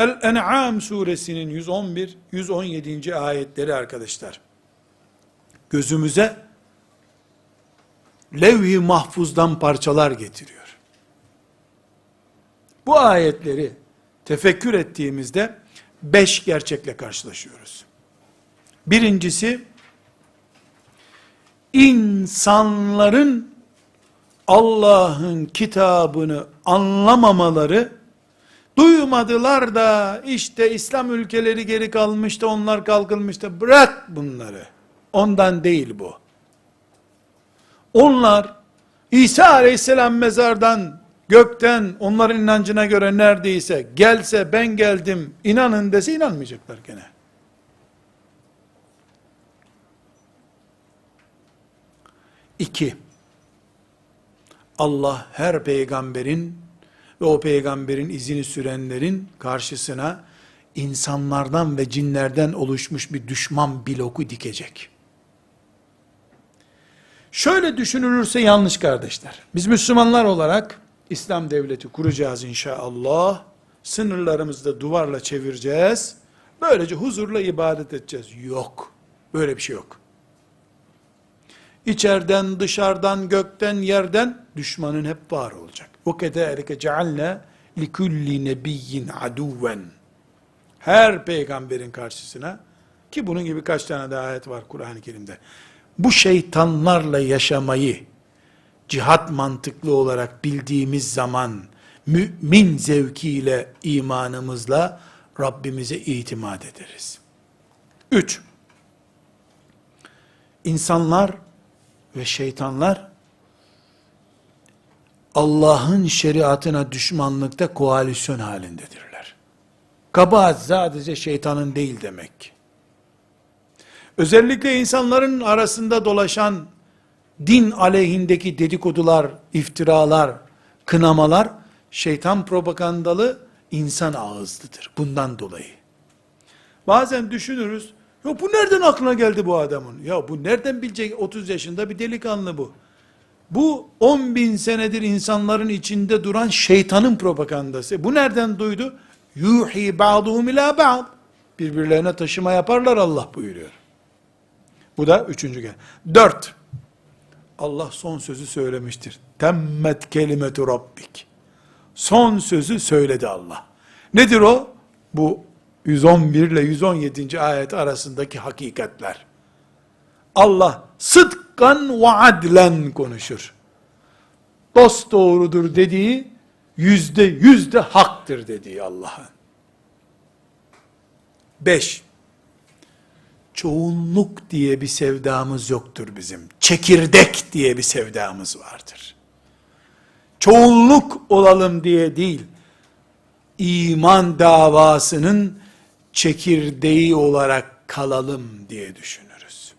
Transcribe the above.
El-En'am suresinin 111, 117. ayetleri arkadaşlar. Gözümüze levh-i mahfuzdan parçalar getiriyor. Bu ayetleri tefekkür ettiğimizde beş gerçekle karşılaşıyoruz. Birincisi, insanların Allah'ın kitabını anlamamaları, duymadılar da işte İslam ülkeleri geri kalmıştı, onlar kalkılmıştı. Bırak bunları. Ondan değil bu. Onlar İsa aleyhisselam mezardan, gökten onların inancına göre neredeyse gelse ben geldim inanın dese inanmayacaklar gene. İki, Allah her peygamberin ve o peygamberin izini sürenlerin karşısına insanlardan ve cinlerden oluşmuş bir düşman bloku dikecek. Şöyle düşünülürse yanlış kardeşler. Biz Müslümanlar olarak İslam devleti kuracağız inşallah. Sınırlarımızı da duvarla çevireceğiz. Böylece huzurla ibadet edeceğiz. Yok. Böyle bir şey yok. İçeriden, dışarıdan, gökten, yerden düşmanın hep var olacak. O kederike cealne likulli nebiyyin aduven. Her peygamberin karşısına ki bunun gibi kaç tane daha ayet var Kur'an-ı Kerim'de. Bu şeytanlarla yaşamayı cihat mantıklı olarak bildiğimiz zaman mümin zevkiyle imanımızla Rabbimize itimat ederiz. 3. İnsanlar ve şeytanlar Allah'ın şeriatına düşmanlıkta koalisyon halindedirler. Kabahat sadece şeytanın değil demek. Özellikle insanların arasında dolaşan din aleyhindeki dedikodular, iftiralar, kınamalar şeytan propagandalı insan ağızlıdır. Bundan dolayı. Bazen düşünürüz, ya bu nereden aklına geldi bu adamın? Ya bu nereden bilecek 30 yaşında bir delikanlı bu. Bu 10 bin senedir insanların içinde duran şeytanın propagandası. Bu nereden duydu? Yuhi ba'duhum ila ba'd. Birbirlerine taşıma yaparlar Allah buyuruyor. Bu da üçüncü gel. Dört. Allah son sözü söylemiştir. Temmet kelimetu rabbik. Son sözü söyledi Allah. Nedir o? Bu 111 ile 117. ayet arasındaki hakikatler. Allah sıdkan ve adlen konuşur. Dost doğrudur dediği yüzde yüzde haktır dediği Allah'ın. Beş, çoğunluk diye bir sevdamız yoktur bizim. Çekirdek diye bir sevdamız vardır. Çoğunluk olalım diye değil, iman davasının çekirdeği olarak kalalım diye düşünürüz.